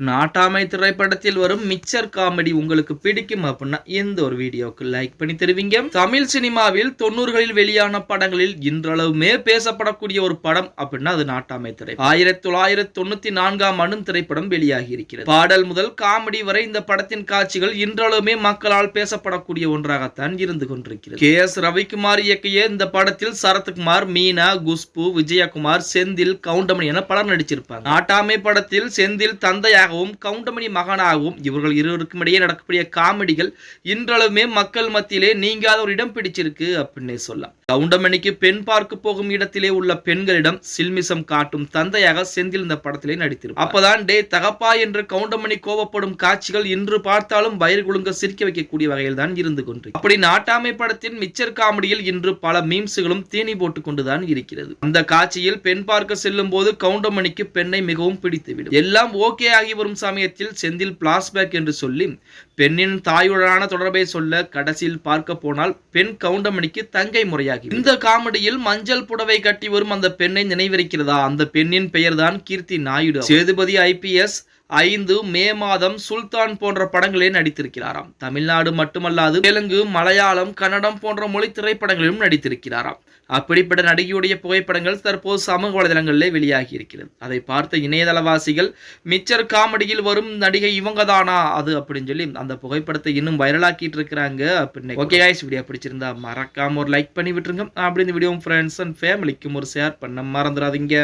நாட்டாமை திரைப்படத்தில் வரும் mixer comedy உங்களுக்கு பிடிக்கும் அப்படின்னா எந்த ஒரு வீடியோக்கு லைக் பண்ணி தருவீங்க? தமிழ் சினிமாவில் தொண்ணூறுகளில் வெளியான படங்களில் இன்றளவுமே பேசப்படக்கூடிய ஒரு படம் அப்படின்னா அது நாட்டாமை திரை ஆயிரத்தி தொள்ளாயிரத்தி தொண்ணூத்தி நான்காம் ஆண்டு திரைப்படம் வெளியாகி இருக்கிறது. பாடல் முதல் காமெடி வரை இந்த படத்தின் காட்சிகள் இன்றளவுமே மக்களால் பேசப்படக்கூடிய ஒன்றாகத்தான் இருந்து கொண்டிருக்கிறது. கே எஸ் ரவிக்குமார் இயக்கிய இந்த படத்தில் சரத்குமார் மீனா குஷ்பு விஜயகுமார் செந்தில் கவுண்டமணி என பலர் நடிச்சிருப்பாங்க. நாட்டாமை படத்தில் செந்தில் தந்தை தந்தையாகவும் கவுண்டமணி மகனாகவும் இவர்கள் இருவருக்கும் இடையே நடக்கக்கூடிய காமெடிகள் இன்றளவுமே மக்கள் மத்தியிலே நீங்காத ஒரு இடம் பிடிச்சிருக்கு அப்படின்னே சொல்லலாம். கவுண்டமணிக்கு பெண் பார்க்க போகும் இடத்திலே உள்ள பெண்களிடம் சில்மிசம் காட்டும் தந்தையாக செந்தில் இந்த படத்திலே நடித்திருப்பார். அப்பதான் டே தகப்பா என்று கவுண்டமணி கோபப்படும் காட்சிகள் இன்று பார்த்தாலும் வயிறு குழுங்க சிரிக்க வைக்கக்கூடிய வகையில் தான் இருந்து கொண்டு. அப்படி நாட்டாமை படத்தின் மிச்சர் காமெடியில் இன்று பல மீம்ஸுகளும் தீனி போட்டுக் கொண்டுதான் இருக்கிறது. அந்த காட்சியில் பெண் பார்க்க செல்லும் போது கவுண்டமணிக்கு பெண்ணை மிகவும் பிடித்துவிடும். எல்லாம் ஓகே ஆகி வரும் சமயத்தில் செந்தில் பிளாஸ்பேக் என்று சொல்லி பெண்ணின் தாயுடனான தொடர்பை சொல்ல கடைசியில் பார்க்க போனால் பெண் கவுண்டமணிக்கு தங்கை முறையாகி. இந்த காமெடியில் மஞ்சள் புடவை கட்டி வரும் அந்த பெண்ணை நினைவிருக்கிறதா? அந்த பெண்ணின் பெயர்தான் கீர்த்தி நாயுடு. சேதுபதி ஐபிஎஸ் ஐந்து மே மாதம் சுல்தான் போன்ற படங்களில் நடித்திருக்கிறாராம். தமிழ்நாடு மட்டுமல்லாது தெலுங்கு மலையாளம் கன்னடம் போன்ற மொழி திரைப்படங்களிலும் நடித்திருக்கிறாராம். அப்படிப்பட்ட நடிகையுடைய புகைப்படங்கள் தற்போது சமூக வலைதளங்களிலே வெளியாகி இருக்கிறது அதை பார்த்த இணையதளவாசிகள் மிச்சர் காமெடியில் வரும் நடிகை இவங்க தானா அது அப்படின்னு சொல்லி அந்த புகைப்படத்தை இன்னும் வைரலாக்கிட்டு இருக்கிறாங்க. அப்படின்னு ஓகே காய்ஸ் வீடியோ பிடிச்சிருந்தா மறக்காம ஒரு லைக் பண்ணி விட்டுருங்க. அப்படி இந்த வீடியோ ஃப்ரெண்ட்ஸ் அண்ட் ஃபேமிலிக்கும் ஒரு ஷேர் பண்ண மறந்துடாதீங்க.